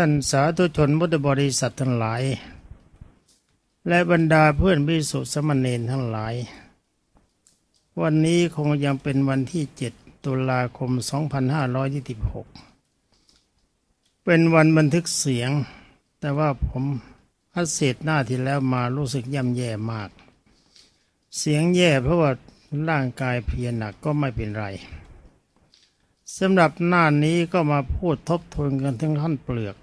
ท่านสาธุชนพุทธบริษัททั้งหลาย และบรรดาเพื่อนพิสุสมณเณรทั้งหลาย วันนี้คงยังเป็นวันที่7ตุลาคม 2526 เป็นวันบันทึกเสียง แต่ว่าผมอัดเศษหน้าที่แล้วมารู้สึกย่ำแย่มาก เสียงแย่เพราะว่าร่างกายเพียหนักก็ไม่เป็นไร สำหรับหน้านี้ก็มาพูดทบทวนกันทั้งขั้นเปลือก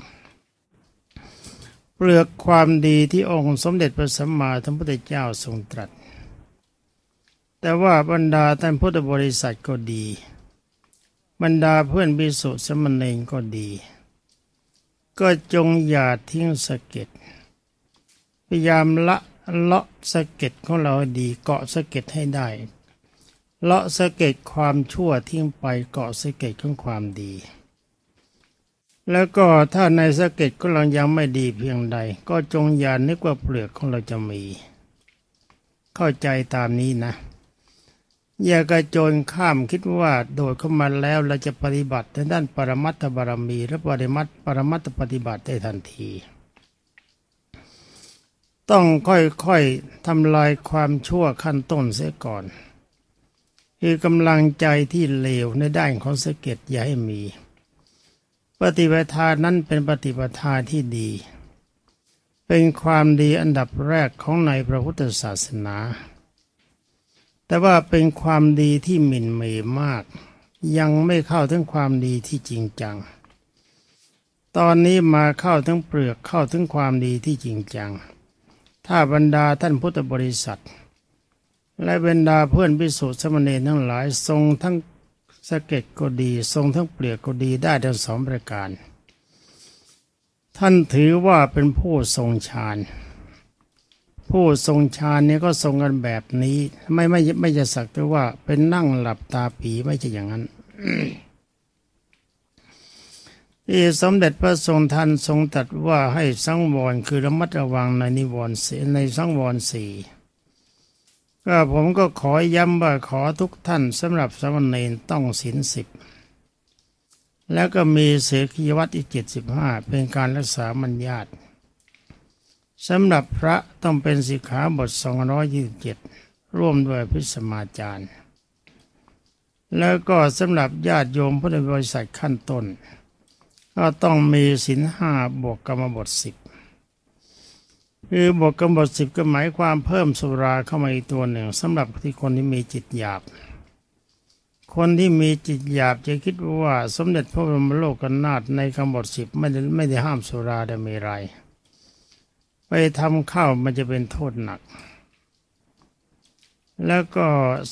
เปลือกความดีที่องค์สมเด็จพระสัมมาสัมพุทธเจ้าทรงตรัส แต่ว่าบรรดาท่านพุทธบริษัทก็ดี บรรดาเพื่อนบิสุสมณเณรก็ดี ก็จงอย่าทิ้งสะเก็ดพยายามละเลาะสะเก็ดของเราดีเกาะสะเก็ดให้ได้ เลาะสะเก็ดความชั่วทิ้งไปเกาะสะเก็ดของความดี แล้วก็ถ้าในสะเก็ดก็ลังยังไม่ดีเพียงใด ก็จงอย่านึกว่าเปลือกของเราจะมี เข้าใจตามนี้นะ อย่ากระโจนข้ามคิดว่าโดดเข้ามาแล้วเราจะปฏิบัติในด้านปรมัตถบารมีหรือปริมัตปรมัตถปฏิบัติได้ทันทีต้องค่อยๆทำลายความชั่วขั้นต้นเสียก่อน คือกำลังใจที่เลวในด้านของสะเก็ดอย่าให้มี ปฏิปทานั้นเป็นปฏิปทาที่ดี เป็นความดีอันดับแรกของในพระพุทธศาสนา แต่ว่าเป็นความดีที่หมิ่นเมย์มาก ยังไม่เข้าถึงความดีที่จริงจัง ตอนนี้มาเข้าถึงเปลือกเข้าถึงความดีที่จริงจัง ถ้าบรรดาท่านพุทธบริษัท และบรรดาเพื่อนพิสุทธิสมณีทั้งหลายทรงทั้งสะเก็ดก็ดี ทรงทั้งเปลือกก็ดีได้ทั้งสองประการ ท่านถือว่าเป็นผู้ทรงฌานผู้ทรงฌานเนี่ยก็ทรงกันแบบนี้ ไม่ไม่ไม่จะสักแต่ว่าเป็นนั่งหลับตาปีไม่ใช่อย่างนั้นที่สมเด็จพระทรงทันทรงตัดว่าให้สังวรคือระมัดระวังในนิวรณ์สีในสังวรสี่ ก็ผมก็ขอย้ำว่าขอทุกท่านสำหรับสมณเณรต้องศีลสิบแล้วก็มีเสกีวัตอีกเจ็ดสิบห้าเป็นการรักษามัญญาตสำหรับพระต้องเป็นสิกขาบทสองร้อยยี่สิบเจ็ดร่วมด้วยพิสมาจารย์ แล้วก็สำหรับญาติโยมพุทธบริษัทขั้นต้น ก็ต้องมีศีลห้าบวกกรรมบทสิบ คือบทกกำหนดสิบก็หมายความเพิ่มสุราเข้ามาอีกตัวหนึ่งสำหรับที่คนที่มีจิตหยาบ คนที่มีจิตหยาบจะคิดว่าสมเด็จพระบรมโลกนาถในคำบทสิบไม่ได้ไม่ได้ห้ามสุราได้ไม่ไร ไปทำข้าวมันจะเป็นโทษหนัก แล้วก็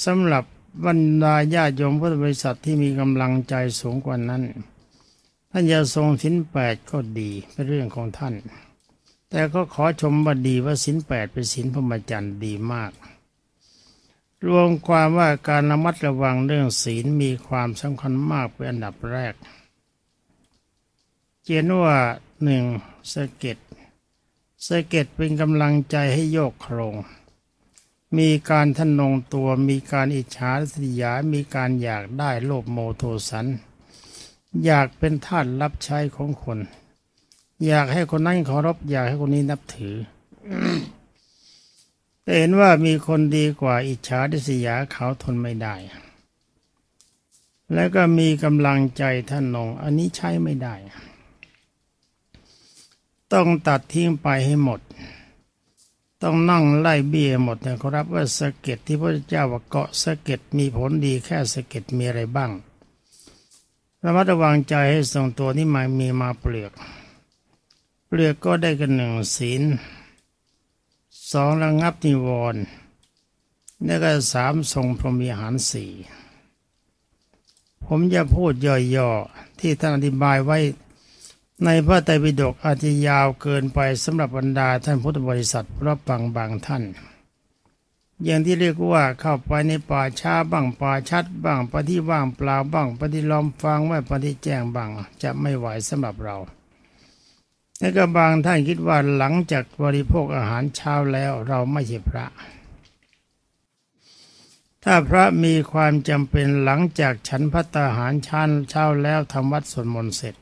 สำหรับบรรดาญาโยมพุทธบริษัทที่มีกำลังใจสูงกว่านั้น ท่านจะทรงสินแปดก็ดีเป็นเรื่องของท่าน แต่ก็ขอชมว่าดีว่าสินแปดเป็นสินพรหมจรรย์ดีมาก รวมความว่าการระมัดระวังเรื่องศีลมีความสำคัญมากเป็นอันดับแรก เจนว่าหนึ่งสะเก็ดสะเก็ดเป็นกำลังใจให้โยกโครงมีการทนงตัวมีการอิจฉาสิยามีการอยากได้โลภโมโทสัน อยากเป็นทาสรับใช้ของคน อยากให้คนนั้นเคารพอยากให้คนนี้นับถือแต่เห็นว่ามีคนดีกว่าอิจฉาดิสยาเขาทนไม่ได้ แล้วก็มีกำลังใจท่านนง อันนี้ใช้ไม่ได้ ต้องตัดทิ้งไปให้หมด ต้องนั่งไล่เบี้ยหมดนะครับว่าสะเก็ดที่พระเจ้าว่าเกาะสะเก็ดมีผลดีแค่สะเก็ดมีอะไรบ้างระมัดระวังใจให้ทรงตัวนี้มามีมาเปลือก เลือกก็ได้กันหนึ่งศีลสองระงับนิวรณ์แล้วก็สามทรงพรหมีหารสี่ผมจะพูดย่อๆ ที่ท่านอธิบายไว้ในพระไตรปิฎกอาจจะยาวเกินไปสำหรับบรรดาท่านพุทธบริษัทเพราะบางบางท่าน อย่างที่เรียกว่าเข้าไปในป่าช้าบ้างป่าชัดบ้างปฏิว่างเปล่าบ้างปฏิลอมฟังไว้ปฏิแจ้งบ้างจะไม่ไหวสำหรับเรา แล้วก็บางท่านคิดว่าหลังจากบริโภคอาหารเช้าแล้วเราไม่ใช่พระ ถ้าพระมีความจำเป็นหลังจากฉันพัตาหารชานเช้าแล้วทำวัดสวดมนต์เสร็จ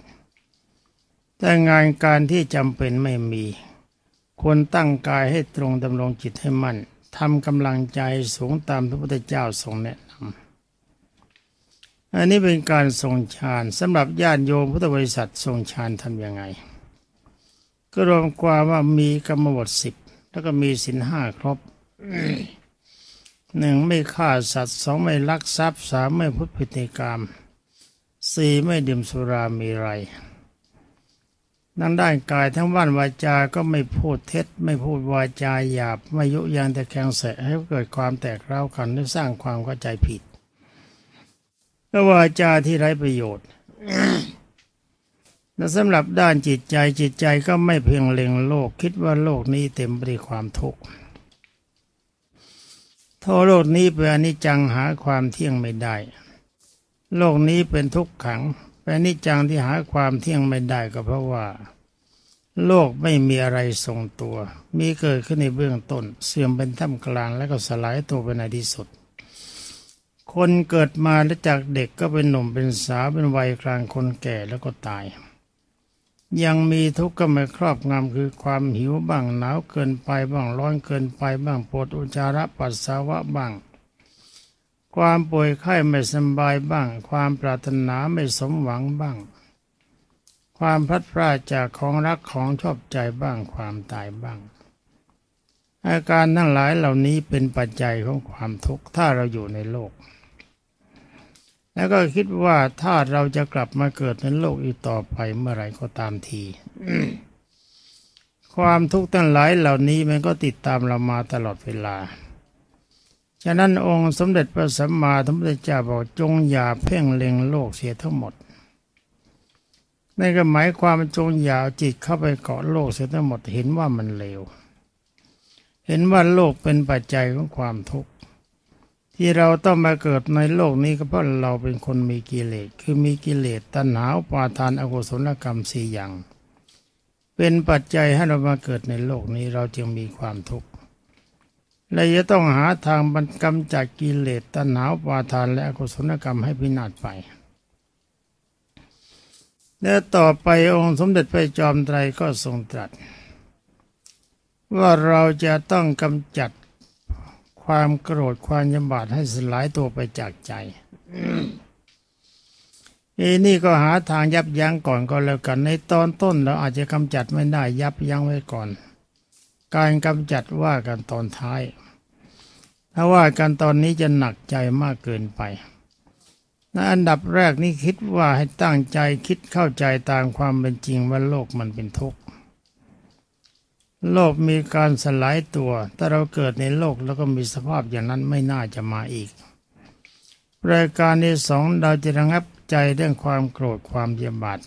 แต่งานการที่จำเป็นไม่มี ควรตั้งกายให้ตรงดำรงจิตให้มั่นทำกำลังใจสูงตามพระพุทธเจ้าทรงแนะนำอันนี้เป็นการทรงฌานสำหรับญาติโยมพุทธบริษัททรงฌานทำยังไง ก็รวมความว่ามีกรรมบทสิบแล้วก็มีสินห้าครบหนึ่งไม่ฆ่าสัตว์สองไม่ลักทรัพย์สามไม่พุทธิติกรรมสี่ไม่ดื่มสุรามีไรดังด้านกายทั้งวันวาจาก็ไม่พูดเท็จ ไม่พูดวาจาหยาบ ไม่ยุยงแต่แข็งเสให้เกิดความแตกเร้ากันหรือสร้างความเข้าใจผิดก็วาจาที่ไร้ประโยชน์ และสำหรับด้านจิตใจจิตใจก็ไม่เพียงเล็งโลก คิดว่าโลกนี้เต็มไปด้วยความทุกข์โทโลกนี้เป็นอนิจจังหาความเที่ยงไม่ได้ โลกนี้เป็นทุกขังเป็นอนิจจังที่หาความเที่ยงไม่ได้ก็เพราะว่า โลกไม่มีอะไรทรงตัว มีเกิดขึ้นในเบื้องต้น เสื่อมเป็นท่ามกลางแล้วก็สลายตัวไปในที่สุด คนเกิดมาแล้วจากเด็กก็เป็นหนุ่มเป็นสาวเป็นวัยกลางคนแก่แล้วก็ตาย ยังมีทุกข์ก็มาครอบงำคือความหิวบ้างหนาวเกินไปบ้างร้อนเกินไปบ้างปวดอุจจาระปัสสาวะบ้าง ความป่วยไข้ไม่สบายบ้าง ความปรารถนาไม่สมหวังบ้าง ความพลัดพรากจากของรักของชอบใจบ้างความตายบ้าง อาการทั้งหลายเหล่านี้เป็นปัจจัยของความทุกข์ถ้าเราอยู่ในโลก แล้วก็คิดว่าถ้าเราจะกลับมาเกิดในโลกอีกต่อไปเมื่อไหร่ก็ตามทีความทุกข์ทั้งหลายเหล่านี้มันก็ติดตามเรามาตลอดเวลา ฉะนั้นองค์สมเด็จพระสัมมาสัมพุทธเจ้าบอกจงอย่าเพ่งเล็งโลกเสียทั้งหมดนั่นก็หมายความจงอย่าเอาจิตเข้าไปเกาะโลกเสียทั้งหมดเห็นว่ามันเลว เห็นว่าโลกเป็นปัจจัยของความทุกข์ ที่เราต้องมาเกิดในโลกนี้ก็เพราะเราเป็นคนมีกิเลสคือมีกิเลสตัณหาปาทานอกุศลกรรมสี่อย่าง เป็นปัจจัยให้เรามาเกิดในโลกนี้เราจึงมีความทุกข์และจะต้องหาทางบรรกำจัดกิเลสตัณหาปาทานและอกุศลกรรมให้พินาศไปและต่อไปองค์สมเด็จพระจอมไตรก็ทรงตรัส ว่าเราจะต้องกำจัด ความโกรธความยำบาดให้สลายตัวไปจากใจเอ้นี่ก็หาทางยับยั้งก่อนก็แล้วกัน ในตอนต้นเราอาจจะกำจัดไม่ได้ยับยั้งไว้ก่อน การกำจัดว่ากันตอนท้าย ถ้าว่ากันตอนนี้จะหนักใจมากเกินไปนอันดับแรกนี่คิดว่าให้ตั้งใจคิดเข้าใจตามความเป็นจริงว่าโลกมันเป็นทุกข์ โลกมีการสลายตัว ถ้าเราเกิดในโลกแล้วก็มีสภาพอย่างนั้นไม่น่าจะมาอีก รายการที่สองเราจะระงับใจเรื่องความโกรธความเยียบาด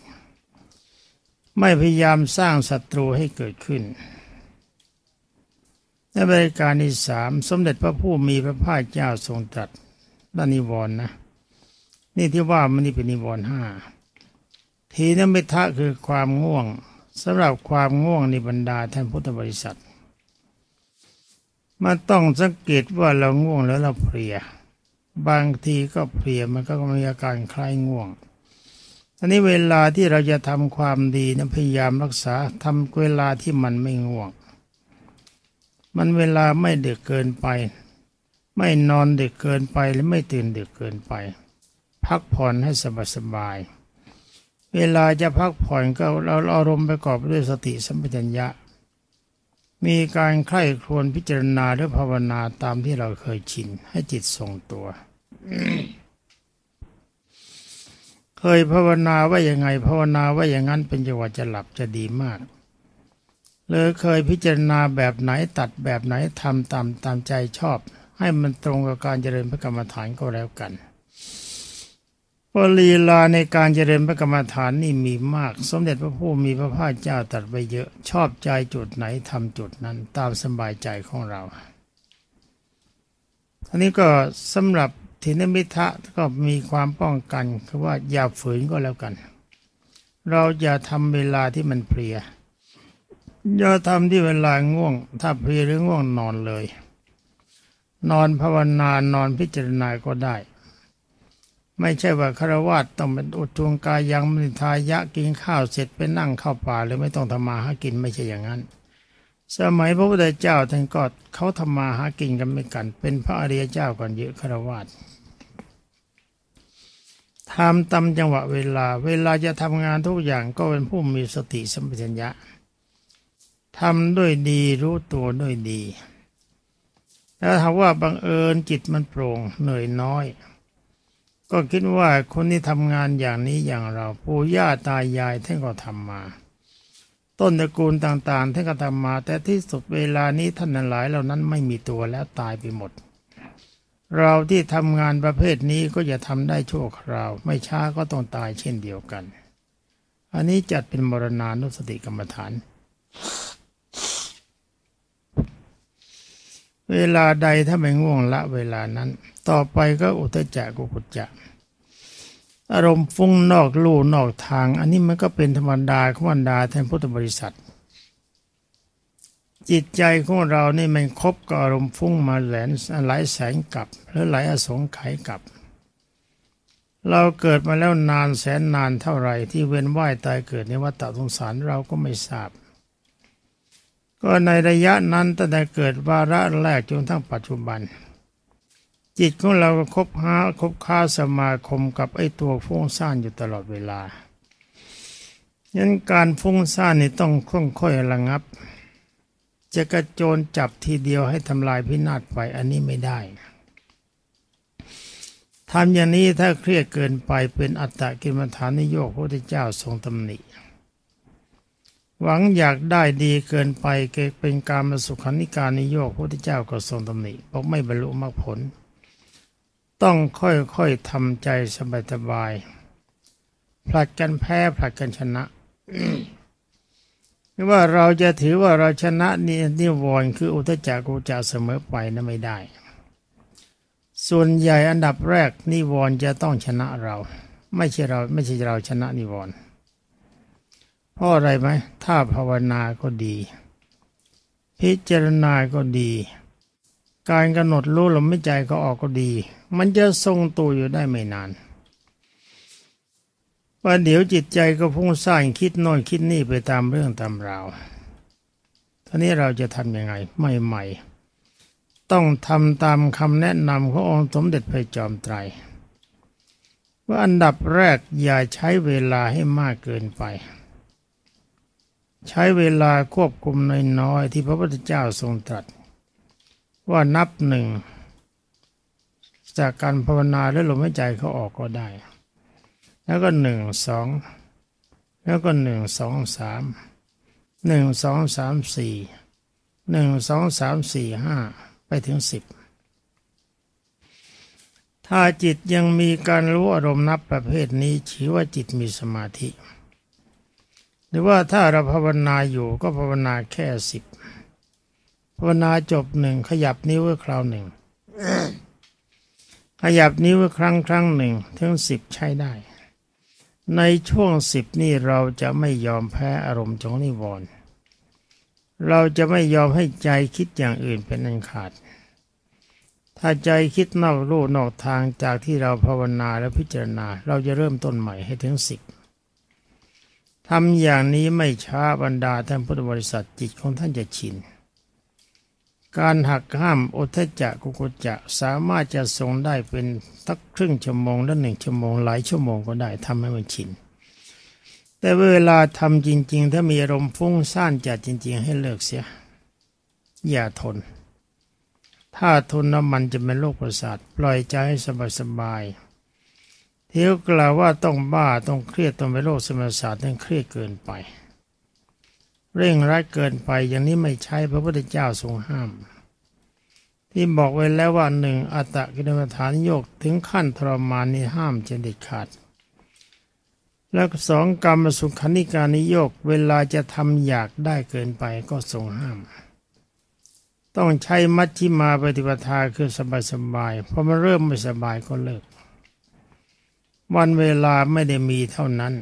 ไม่พยายามสร้างศัตรูให้เกิดขึ้น ในรายการที่สามสมเด็จพระผู้มีพระภาคเจ้าทรงตรัสด้านนิวรณ์นะ นี่ที่ว่ามันนี่เป็นนิวรณ์ห้าทีนัมิทะคือความง่วง สำหรับความง่วงในบรรดาท่านพุทธบริษัทมันต้องสังเกตว่าเราง่วงแล้วเราเพลีย บางทีก็เพลียมันก็มีอาการคล้ายง่วงอันนี้เวลาที่เราจะทำความดีนะพยายามรักษาทำเวลาที่มันไม่ง่วง มันเวลาไม่ดึกเกินไป ไม่นอนดึกเกินไปและไม่ตื่นดึกเกินไป พักผ่อนให้สบายๆ เวลาจะพักผ่อนก็เราอารมณ์ประกอบด้วยสติสัมปชัญญะ มีการใคร่ครวญพิจารณาหรือภาวนาตามที่เราเคยชิน ให้จิตทรงตัว เคยภาวนาว่ายังไง ภาวนาว่าอย่างนั้นเป็นจังหวะจะหลับจะดีมากเลยเคยพิจารณาแบบไหนตัดแบบไหนทำตามตามใจชอบ ให้มันตรงกับการเจริญพระกรรมฐานก็แล้วกัน วลีลาในการเจริญพระกรรมฐานนี่มีมาก สมเด็จพระผู้มีพระภาคเจ้าตรัสไปเยอะ ชอบใจจุดไหนทำจุดนั้นตามสบายใจของเราอันนี้ก็สำหรับทินมิทะก็มีความป้องกันคือว่าอย่าฝืนก็แล้วกัน เราอย่าทำเวลาที่มันเพลียอย่าทำที่เวลาง่วง ถ้าเพลียหรือง่วงนอนเลย นอนภาวนานอนพิจารณาก็ได้ ไม่ใช่ว่าคารวะต้องเป็นอุจุงกายยังมิทายะกินข้าวเสร็จไปนั่งเข้าป่าหรือไม่ต้องทำมาหากินไม่ใช่อย่างนั้น สมัยพระพุทธเจ้าท่านก็เขาทำมาหากินกันไม่กัน เป็นพระอริยเจ้าก่อนเยอะคารวะทำตามจังหวะเวลา เวลาจะทำงานทุกอย่างก็เป็นผู้มีสติสัมปชัญญะทำด้วยดีรู้ตัวด้วยดี แล้วถ้าว่าบังเอิญจิตมันโปร่งเหนื่อยน้อย ก็คิดว่าคนที่ทำงานอย่างนี้อย่างเราปู่ย่าตายายท่านก็ทำมา ต้นตระกูลต่างๆท่านก็ทำมา แต่ที่สุดเวลานี้ท่านหลายเหล่านั้นไม่มีตัวแล้วตายไปหมด เราที่ทำงานประเภทนี้ก็จะทำได้ชั่วคราว ไม่ช้าก็ต้องตายเช่นเดียวกัน อันนี้จัดเป็นมรณานุสติกรรมฐานเวลาใดถ้าไม่ง่วงละเวลานั้น ต่อไปก็อุตจักกุกุจจะอารมณ์ฟุ้งนอกลู่นอกทาง อันนี้มันก็เป็นธรรมดาของบรรดาแทนพุทธบริษัท จิตใจของเรานี่มันคบกับอารมณ์ฟุ้งมาแหลนหลายแสนกับหรือหลายอสงไขยกับ เราเกิดมาแล้วนานแสนนานเท่าไหร่ที่เวียนว่ายตายเกิดในวัฏสงสารเราก็ไม่ทราบ ก็ในระยะนั้นตั้งแต่เกิดวาระแรกจนทั้งปัจจุบัน จิตของเราก็คบหาคบค้าสมาคมกับไอ้ตัวฟุ้งซ่านอยู่ตลอดเวลายันการฟุ้งซ่านนี่ต้องค่อยๆระงับ จะกระโจนจับทีเดียวให้ทำลายพินาศไปอันนี้ไม่ได้ทำอย่างนี้ถ้าเครียดเกินไปเป็นอัตตะกิมฐานนิโยคพระพุทธเจ้าทรงตำหนิหวังอยากได้ดีเกินไปเกิดเป็นการมาสุขันิการนิโยคพระพุทธเจ้าก็ทรงตำหนิบอกไม่บรรลุมรรคผล ต้องค่อยๆทำใจสบายๆผลัดกันแพ้ผลัดกันชนะไม่ว่าเราจะถือว่าเราชนะนี่นิวรณ์คืออุทจักกุจจะเสมอไปนะไม่ได้ ส่วนใหญ่อันดับแรกนิวรณ์จะต้องชนะเรา ไม่ใช่เราไม่ใช่เราชนะนิวรณ์เพราะอะไรไหมถ้าภาวนาก็ดี พิจารณาก็ดี การกำหนดรู้ลมไม่ใจก็ออกก็ดี มันจะทรงตัวอยู่ได้ไม่นานว่าเดี๋ยวจิตใจก็พุ่งสร้างคิดโน่นคิดนี่ไปตามเรื่องตามราวท่านี้เราจะทำยังไงไม่ใหม่ต้องทำตามคำแนะนำขององค์สมเด็จพระจอมไตร ว่าอันดับแรกอย่าใช้เวลาให้มากเกินไป ใช้เวลาควบคุมน้อยๆที่พระพุทธเจ้าทรงตรัส ว่านับหนึ่งจากการภาวนาและลมหายใจเขาออกก็ได้ แล้วก็หนึ่งสองแล้วก็หนึ่งสองสามหนึ่งสองสามสี่หนึ่งสองสามสี่ห้าไปถึงสิบถ้าจิตยังมีการรู้อารมณ์นับประเภทนี้ชื่อว่าจิตมีสมาธิ หรือว่าถ้าเราภาวนาอยู่ก็ภาวนาแค่สิบ ภาวนาจบหนึ่งขยับนิ้วคราวหนึ่ง ขยับนิ้วครั้งครั้งหนึ่งถึงสิบใช้ได้ ในช่วงสิบนี้เราจะไม่ยอมแพ้อารมณ์จงนิวรณ์เราจะไม่ยอมให้ใจคิดอย่างอื่นเป็นอันขาด ถ้าใจคิดนอกรูนอกทางจากที่เราภาวนาและพิจารณา เราจะเริ่มต้นใหม่ให้ถึงสิบทำอย่างนี้ไม่ช้าบรรดาท่านพุทธบริษัทจิตของท่านจะชิน การหักห้ามโอทจักกุกุจะสามารถจะทรงได้เป็นตักครึ่งชั่วโมงและหนึ่งชั่วโมงหลายชั่วโมงก็ได้ทำให้มันชินแต่เวลาทำจริง ๆ ถ้ามีอารมณ์ฟุ้งซ่านจัดจริง ๆ ให้เลิกเสีย อย่าทน ถ้าทนน้ำมันจะเป็นโรคประสาทปล่อยใจให้สบายๆเที่ยวกล่าวว่าต้องบ้าต้องเครียดต้องเป็นโรคสมองศาสตร์ต้องเครียดเกินไป เร่งรัดเกินไปอย่างนี้ไม่ใช่พระพุทธเจ้าทรงห้าม ที่บอกไว้แล้วว่าหนึ่งอัตตกิลมฐานโยกถึงขั้นทรมานนี่ห้ามจะเด็ดขาด แล้วสองกรรมสุขานิการนิโยกเวลาจะทำอยากได้เกินไปก็ทรงห้าม ต้องใช้มัชชิมาปฏิปทาคือสบายๆพอมันเริ่มไม่สบายก็เลิก วันเวลาไม่ได้มีเท่านั้น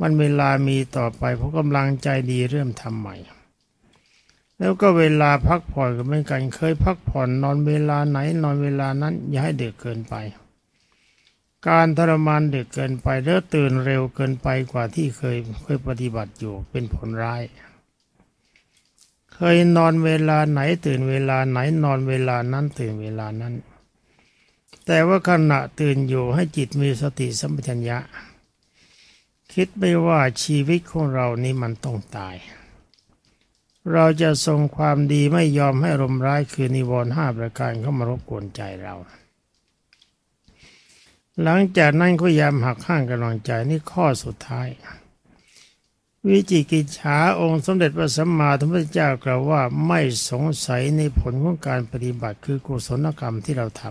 มันเวลามีต่อไปเพราะกำลังใจดีเริ่มทำใหม่ แล้วก็เวลาพักผ่อนก็เหมือนกันเคยพักผ่อนนอนเวลาไหนนอนเวลานั้น อย่าให้เดือดเกินไป การทรมานเดึกเกินไปหรือตื่นเร็วเกินไปกว่าที่เคยเคยปฏิบัติอยู่เป็นผลร้าย เคยนอนเวลาไหนตื่นเวลาไหนนอนเวลานั้นตื่นเวลานั้น แต่ว่าขณะตื่นอยู่ให้จิตมีสติสัมปชัญญะ คิดไม่ว่าชีวิตของเรานี้มันต้องตาย เราจะทรงความดีไม่ยอมให้ลมร้ายคือนิวรณ์ห้าประการเข้ามารบกวนใจเรา หลังจากนั้นก็ยามหักห้างกำลังใจนี่ข้อสุดท้าย วิจิกิจฉาองค์สมเด็จพระสัมมาสัมพุทธเจ้ากล่าวว่าไม่สงสัยในผลของการปฏิบัติคือกุศลกรรมที่เราท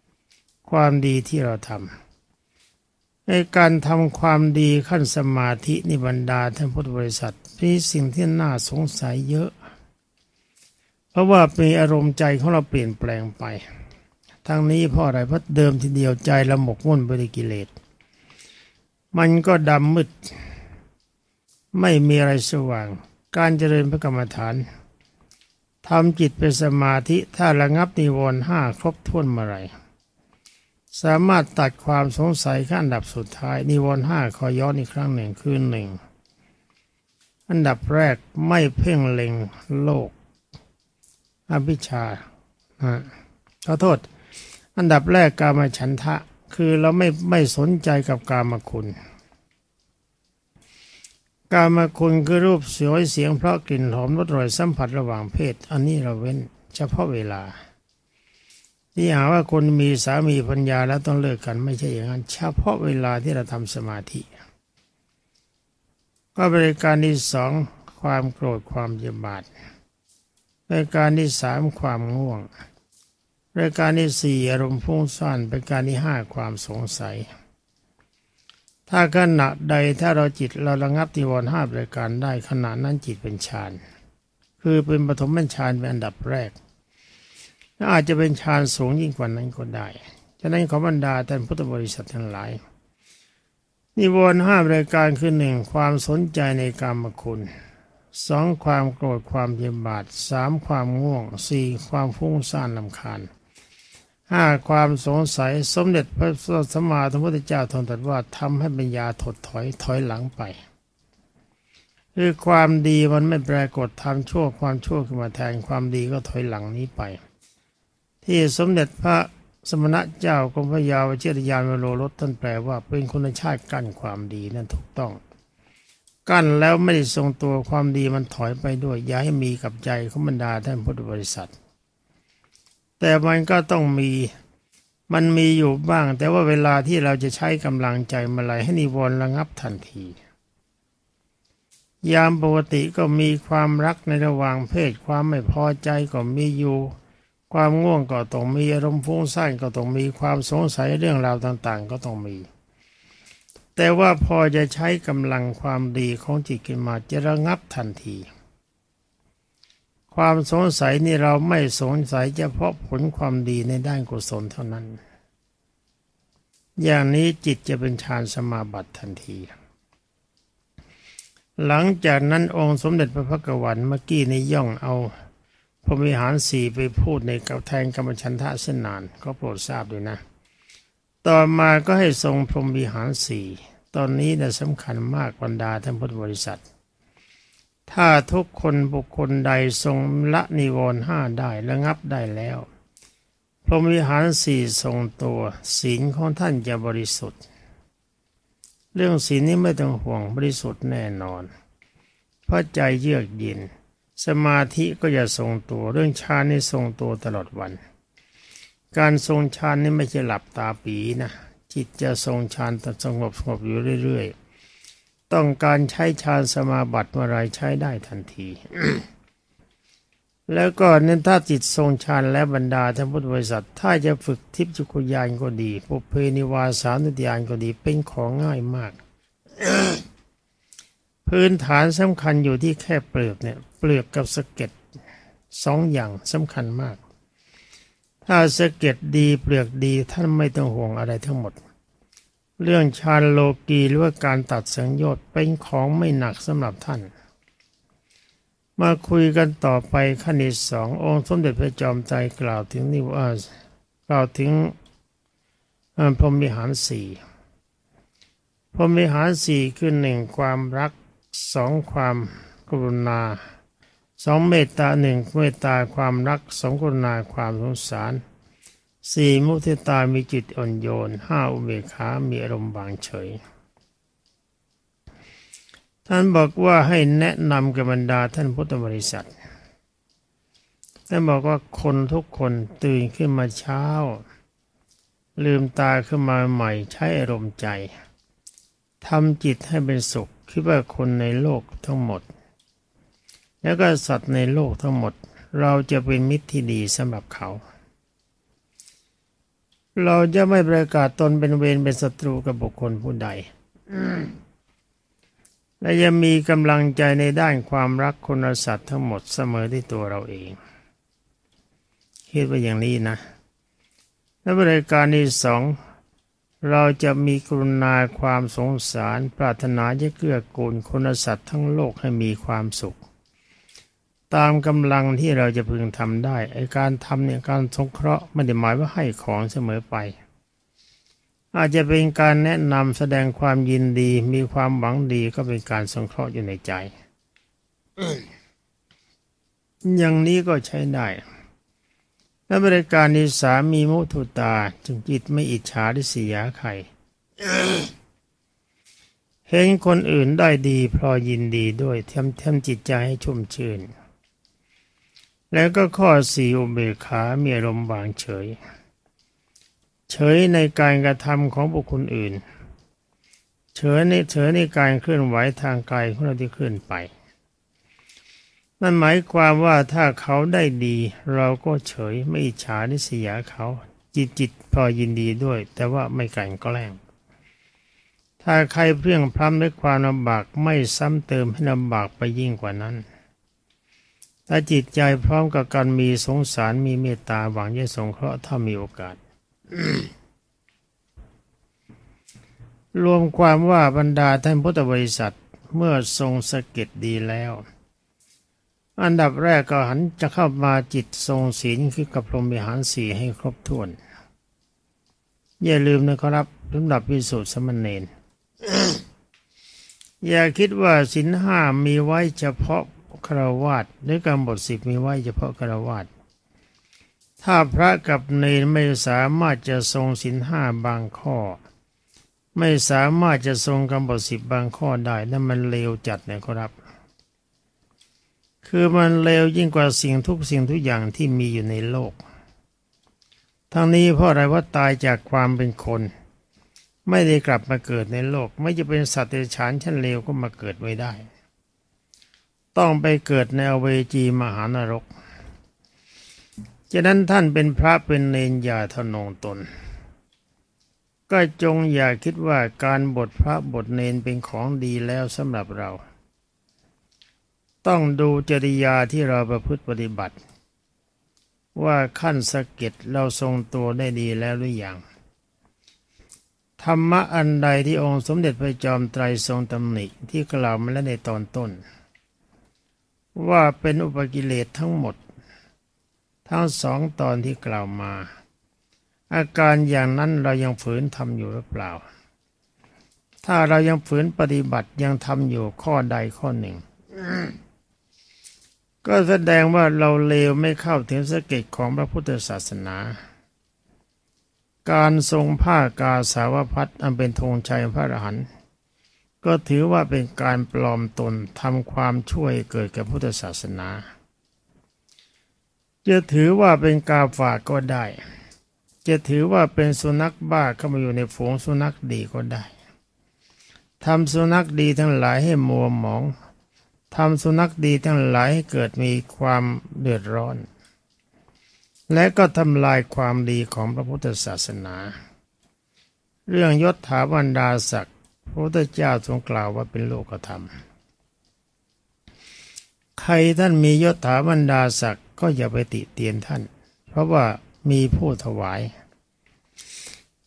ำความดีที่เราทำ ในการทำความดีขั้นสมาธินิบรรดาท่านพุทธบริษัทมีสิ่งที่น่าสงสัยเยอะ เพราะว่ามีอารมณ์ใจของเราเปลี่ยนแปลงไป ทั้งนี้เพราะอะไรเพราะเดิมทีเดียวใจเราหมกมุ่นไปด้วยกิเลส มันก็ดำมืด ไม่มีอะไรสว่าง การเจริญพระกรรมฐานทำจิตเป็นสมาธิถ้าระงับนิวรณ์ห้าครบถ้วนเมื่อไร สามารถตัดความสงสัยขั้นดับสุดท้ายนิวรณ์ห้าขอย้อนอีกครั้งหนึ่งคือหนึ่งอันดับแรกไม่เพ่งเล็งโลก อภิชาขอโทษ อันดับแรกกามฉันทะ คือเราไม่ไม่สนใจกับกามคุณ กามคุณคือรูปสวยเสียงเพราะกลิ่นหอมรสอร่อยสัมผัสระหว่างเพศ อันนี้เราเว้นเฉพาะเวลา ที่หาว่าคนมีสามีพัญญาแล้วต้องเลิกกันไม่ใช่อย่างนั้น เฉพาะเวลาที่เราทำสมาธิ ก็บริการที่สองความโกรธความเจ็บบาดบริการที่สามความง่วงรายการที่สี่อารมณ์ฟุ้งซ่านเป็นการที่ห้าความสงสัย ถ้าขณะใดถ้าเราจิตเราระงับนิวรณ์ห้าบรายการได้ขณะนั้นจิตเป็นฌานคือเป็นปฐมฌานเป็นอันดับแรก และอาจจะเป็นฌานสูงยิ่งกว่านั้นก็ได้ ฉะนั้นขอบรรดาท่านพุทธบริษัททั้งหลาย นิวรณ์ห้ารายการคือหนึ่งความสนใจในกรรมคุณสองความโกรธความเย็นบาดสามความง่วงสี่ความฟุ้งซ่านลำคาญห้าความสงสัยสมเด็จพระสัมมาสัมพุทธเจ้าทรงตรัสว่าทำให้ปัญญาถดถอยถอยหลังไป คือความดีมันไม่ปรากฏทำชั่วความชั่วขึ้นมาแทนความดีก็ถอยหลังนี้ไป ที่สมเด็จพระสมณะเจ้ากรมพระยาวเจริยานวโรรสท่านแปลว่าเป็นคุณชาติกั้นความดีนั่นถูกต้อง กั้นแล้วไม่ได้ทรงตัวความดีมันถอยไปด้วย อย่าให้มีกับใจของบรรดาท่านพุทธบริษัท แต่มันก็ต้องมีมันมีอยู่บ้าง แต่ว่าเวลาที่เราจะใช้กำลังใจมาไหลให้นิวรณ์ระงับทันที ยามปกติก็มีความรักในระหว่างเพศความไม่พอใจก็มีอยู่ ความง่วงก็ต้องมีอารมณ์ฟุ้งซ่านก็ต้องมีความสงสัยเรื่องราวต่าง ๆ ก็ต้องมี แต่ว่าพอจะใช้กำลังความดีของจิตขึ้นมาจะระงับทันที ความสงสัยนี่เราไม่สงสัยเฉพาะผลความดีในด้านกุศลเท่านั้น อย่างนี้จิตจะเป็นฌานสมาบัติทันที หลังจากนั้นองค์สมเด็จพระพักวันเมื่อกี้ในย่องเอา พรมิหารสี่ไปพูดในกับแทงกรรมชันทะเส้นนานก็โปรดทราบด้วยนะ ต่อมาก็ให้ทรงพรหมิหารสี่ตอนนี้เนี่ยสำคัญมากบรรดาท่านพุทธบริษัท ถ้าทุกคนบุคคลใดทรงละนิวรณ์ห้าได้ระงับได้แล้ว พรหมิหารสี่ทรงตัวศีลของท่านจะบริสุทธิ์ เรื่องศีลนี้ไม่ต้องห่วงบริสุทธิ์แน่นอน เพราะใจเยือกเย็น สมาธิก็จะทรงตัวเรื่องฌานนี่ทรงตัวตลอดวัน การทรงฌานนี่ไม่ใช่หลับตาปีนะจิตจะทรงฌานแต่สงบสงบอยู่เรื่อย ๆ ต้องการใช้ฌานสมาบัติเมื่อไรใช้ได้ทันที แล้วก็เน้นถ้าจิตทรงฌานและบรรดาท่านพุทธบริษัท ถ้าจะฝึกทิพย์จุกุยานก็ดีปุเพนิวาสานุติยานก็ดีเป็นของง่ายมาก พื้นฐานสำคัญอยู่ที่แค่เปลือกเนี่ยเปลือกกับสะเก็ดสองอย่างสำคัญมาก ถ้าสะเก็ดดีเปลือกดีท่านไม่ต้องห่วงอะไรทั้งหมด เรื่องฌานโลกีหรือว่าการตัดสังโยชน์เป็นของไม่หนักสำหรับท่าน มาคุยกันต่อไปขั้นที่สององค์สมเด็จพระจอมใจกล่าวถึงนิวอาสกล่าวถึงพรหมิหารสี่พรหมิหารสี่คือหนึ่งความรัก สองความกรุณาสองเมตตาหนึ่งเมตตาความรักสองกรุณาความสงสารสี่มุทิตามีจิตอ่อนโยนห้าอุเบกขามีอารมณ์บางเฉย ท่านบอกว่าให้แนะนำกับบรรดาท่านพุทธบริษัทท่านบอกว่าคนทุกคนตื่นขึ้นมาเช้า ลืมตาขึ้นมาใหม่ใช้อารมณ์ใจทำจิตให้เป็นสุข คิดว่าคนในโลกทั้งหมด แล้วก็สัตว์ในโลกทั้งหมด เราจะเป็นมิตรที่ดีสำหรับเขา เราจะไม่ประกาศตนเป็นเวรเป็นศัตรูกับบุคคลผู้ใดและยังมีกำลังใจในด้านความรักคนสัตว์ทั้งหมดเสมอที่ตัวเราเองคิดว่าอย่างนี้นะและบริการที่สอง เราจะมีกรุณาความสงสาร ปรารถนาจะเกื้อกูลคนสัตว์ทั้งโลกให้มีความสุข ตามกำลังที่เราจะพึงทำได้ไอการทำเนี่ยการสงเคราะห์ไม่ได้หมายว่าให้ของเสมอไป อาจจะเป็นการแนะนำแสดงความยินดีมีความหวังดีก็เป็นการสงเคราะห์อยู่ในใจ อย่างนี้ก็ใช้ได้ และบริการนี้สามีมุทุตาจึงจิตไม่อิจฉาดิสียาใครเห็นคนอื่นได้ดีพลอยยินดีด้วยทำทำจิตใจให้ชุ่มชื่น แล้วก็ข้อสี่อุเบกขามีอารมณ์วางเฉย เฉยในการกระทำของบุคคลอื่น เฉยในเฉยในการเคลื่อนไหวทางกายของเราที่เคลื่อนไป นั่นหมายความว่าถ้าเขาได้ดี เราก็เฉยไม่ฉานิสยาเขา จิตจิตพอยินดีด้วย แต่ว่าไม่กันแกล้ง ถ้าใครเพียงพร้ำด้วยความลำบากไม่ซ้ำเติมให้ลำบากไปยิ่งกว่านั้นถ้าจิตใจพร้อมกับการมีสงสารมีเมตตาหวังจะสงเคราะห์ถ้ามีโอกาส รวมความว่าบรรดาท่านพุทธบริษัทเมื่อทรงสะเก็ดดีแล้ว อันดับแรกก็หันจะเข้ามาจิตทรงศีลคือกับพรมิหารสี่ให้ครบถ้วน อย่าลืมนะครับสำหรับพิสูจน์สมณเณรอย่าคิดว่าศีลห้ามีไว้เฉพาะคราวาสหรือกรรมบทสิบมีไว้เฉพาะคราวาสถ้าพระกับเนรไม่สามารถจะทรงศีลห้าบางข้อ ไม่สามารถจะทรงกรรมบทสิบบางข้อได้นั่นมันเลวจัดนะครับ คือมันเลวยิ่งกว่าสิ่งทุกสิ่งทุกอย่างที่มีอยู่ในโลก ทั้งนี้เพราะอะไรว่าตายจากความเป็นคน ไม่ได้กลับมาเกิดในโลก ไม่จะเป็นสัตว์เดรัจฉานชั้นเลวก็มาเกิดไว้ได้ ต้องไปเกิดในอเวจีมหานรกฉะนั้นท่านเป็นพระเป็นเนนอย่าทนงตน ก็จงอย่าคิดว่าการบทพระบทเนนเป็นของดีแล้วสำหรับเรา ต้องดูจริยาที่เราประพฤติปฏิบัติ ว่าขั้นสะเก็ดเราทรงตัวได้ดีแล้วหรือยังธรรมะอันใดที่องค์สมเด็จพระจอมไตรทรงตำหนิที่กล่าวมาแล้วในตอนต้น ว่าเป็นอุปกิเลสทั้งหมด ทั้งสองตอนที่กล่าวมา อาการอย่างนั้นเรายังฝืนทำอยู่หรือเปล่า ถ้าเรายังฝืนปฏิบัติยังทำอยู่ข้อใดข้อหนึ่ง ก็แสดงว่าเราเลวไม่เข้าถึงสเกตของพระพุทธศาสนา การทรงผ้ากาสาวพัดอันเป็นธงชัยพระอรหันต์ก็ถือว่าเป็นการปลอมตนทำความช่วยเกิดกับพุทธศาสนา จะถือว่าเป็นกาฝากก็ได้ จะถือว่าเป็นสุนัขบ้าเข้ามาอยู่ในฝูงสุนัขดีก็ได้ทำสุนัขดีทั้งหลายให้มัวหมอง ทำสุนัขดีทั้งหลายให้เกิดมีความเดือดร้อน และก็ทำลายความดีของพระพุทธศาสนา เรื่องยศถาบรรดาศักดิ์พระพุทธเจ้าทรงกล่าวว่าเป็นโลกธรรม ใครท่านมียศถาบรรดาศักดิ์ก็อย่าไปติเตียนท่าน เพราะว่ามีผู้ถวาย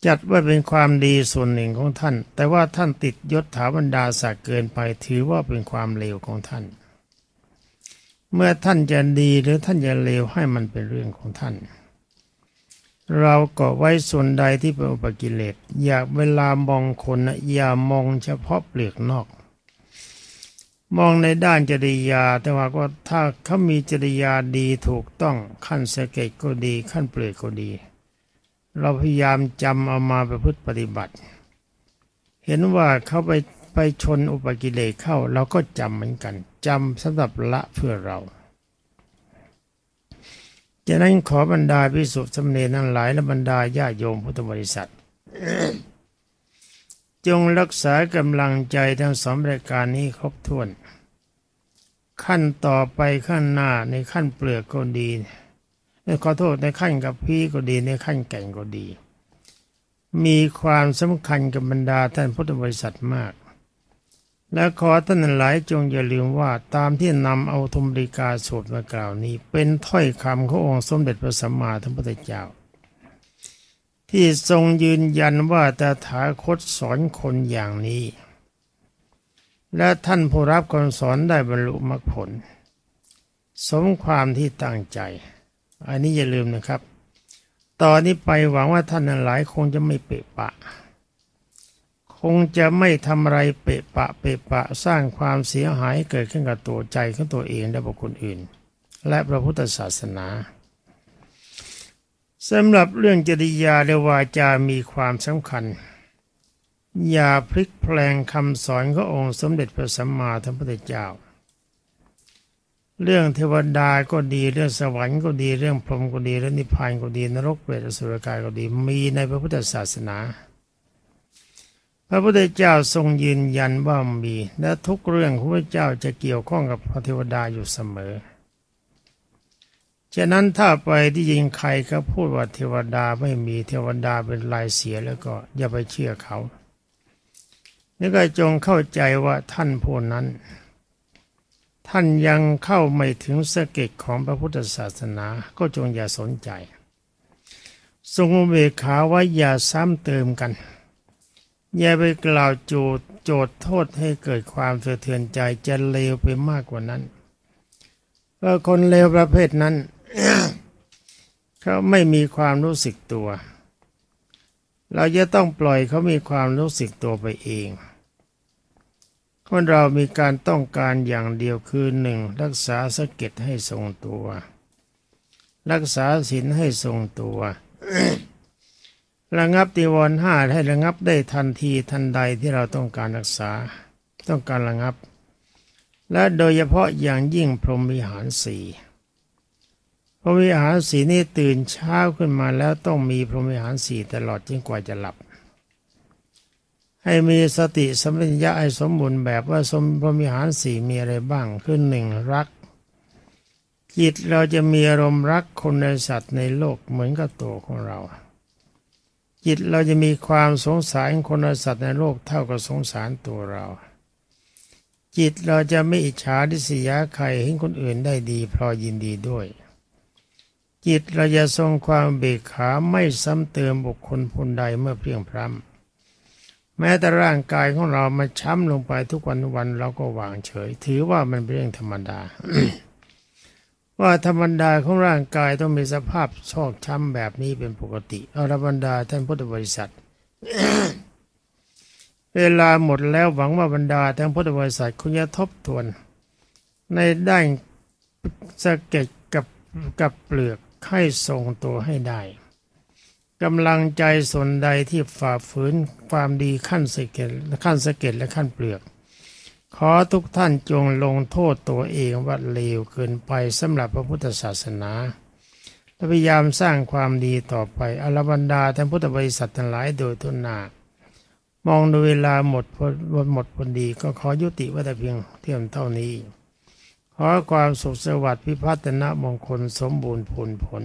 จัดว่าเป็นความดีส่วนหนึ่งของท่าน แต่ว่าท่านติดยศถาบรรดาศักดิ์เกินไปถือว่าเป็นความเลวของท่าน เมื่อท่านจะดีหรือท่านจะเลวให้มันเป็นเรื่องของท่าน เรากาะไว้ส่วนใดที่เป็นอุปกิเลสอยากเวลามองคนนะอย่ามองเฉพาะเปลือกนอก มองในด้านจริยา แต่ว่าก็ถ้าเขามีจริยาดีถูกต้องขั้นสเกตก็ดีขั้นเปลือกก็ดี เราพยายามจำเอามาประพฤติปฏิบัติ เห็นว่าเขาไปไปชนอุปกิเลสเข้า เราก็จำเหมือนกันจำสำหรับละเพื่อเราจะนั้นขอบรรดาพิสุทธิ์สมเนทั้งหลายและบรรดาญาโยมพุทธบริษัท จงรักษากำลังใจทั้งสองรายการนี้ครบถ้วน ขั้นต่อไปขั้นหน้าในขั้นเปลือกก็ดี ขอโทษในขั้นกับพี่ก็ดีในขั้นแก่งก็ดี มีความสำคัญกับบรรดาท่านพุทธบริษัทมาก และขอท่านหลายจงอย่าลืมว่าตามที่นำเอาธมริกาสูตรมากล่าวนี้ เป็นถ้อยคำขององค์สมเด็จพระสัมมาสัมพุทธเจ้า ที่ทรงยืนยันว่าตถาคตสอนคนอย่างนี้ และท่านผู้รับคำสอนได้บรรลุมรรคผล สมความที่ตั้งใจ อันนี้อย่าลืมนะครับ ตอนนี้ไปหวังว่าท่านหลายคงจะไม่เปะปะ คงจะไม่ทำอะไรเปะปะ เปะปะสร้างความเสียหายเกิดขึ้นกับตัวใจของตัวเองและบุคคลอื่น และพระพุทธศาสนาสำหรับเรื่องจริยาและวาจามีความสำคัญ อย่าพลิกแปลงคำสอนขององค์สมเด็จพระสัมมาสัมพุทธเจ้า เรื่องเทวดาก็ดีเรื่องสวรรค์ก็ดีเรื่องพรหมก็ดีเรื่องนิพพานก็ดี นรกเปรตอสุรกายก็ดี มีในพระพุทธศาสนา พระพุทธเจ้าทรงยืนยันว่ามี และทุกเรื่องพระเจ้าจะเกี่ยวข้องกับพระเทวดาอยู่เสมอ ฉะนั้นถ้าไปที่ยิงใครเขาพูดว่าเทวดาไม่มีเทวดาเป็นลายเสียแล้วก็อย่าไปเชื่อเขานี่ก็จงเข้าใจว่าท่านผู้นั้น ท่านยังเข้าไม่ถึงสเกตของพระพุทธศาสนาก็จงอย่าสนใจ ทรงอุเบกขาว่าอย่าซ้ำเติมกัน อย่าไปกล่าวโจทโจทโทษให้เกิดความสะเทือนใจจะเลวไปมากกว่านั้นเพราะคนเลวประเภทนั้นเขาไม่มีความรู้สึกตัว เราจะต้องปล่อยเขามีความรู้สึกตัวไปเอง คนเรามีการต้องการอย่างเดียวคือหนึ่งรักษาสเกิดให้ทรงตัว รักษาศีลให้ทรงตัวระงับตีวรห้าให้ระงับได้ทันทีทันใดที่เราต้องการรักษา ต้องการระงับ และโดยเฉพาะอย่างยิ่งพรหมวิหารสี่พรหมวิหารสีนี้ตื่นเช้าขึ้นมาแล้วต้องมีพรหมวิหารสี่ตลอดจนกว่าจะหลับ ให้มีสติสัมปชัญญะให้สมบูรณ์แบบว่าสมพรมิหารสี่มีอะไรบ้างคือหนึ่งรัก จิตเราจะมีอารมณ์รักคนในสัตว์ในโลกเหมือนกับตัวของเรา จิตเราจะมีความสงสารคนในสัตว์ในโลกเท่ากับสงสารตัวเรา จิตเราจะไม่อิจฉาดิสยาใครเห็นคนอื่นได้ดีพลอยยินดีด้วย จิตเราจะทรงความเบิกขาไม่ซ้ำเติมบุคคลผู้ใดเมื่อเพียงพร้ำ แม้แต่ร่างกายของเรามาช้ำลงไปทุกวันวันเราก็วางเฉย ถือว่ามันเป็นเรื่องธรรมดา ว่าธรรมดาของร่างกายต้องมีสภาพชอกช้ำแบบนี้เป็นปกติอรบรรดาท่านพุทธบริษัท เวลาหมดแล้วหวังว่าบรรดาท่านพุทธบริษัทคุณจะทบทวน ในด้านสะเก็ดกับกับเปลือกให้ทรงตัวให้ได้ กำลังใจส่วนใดที่ฝ่าฝืนความดีขั้นสเก็ดขั้นสเก็ดและขั้นเปลือก ขอทุกท่านจงลงโทษตัวเองว่าเลวเกินไปสำหรับพระพุทธศาสนาและพยายามสร้างความดีต่อไปอรบรรดาท่านพุทธบริษัททั้งหลายโดยทุนนามองดูเวลาหมดพหมดพอดีก็ขอยุติว่าแต่เพียงเท่านี้ ขอความสุขสวัสดิ์พิพัฒนมงคลสมบูรณ์ผลผล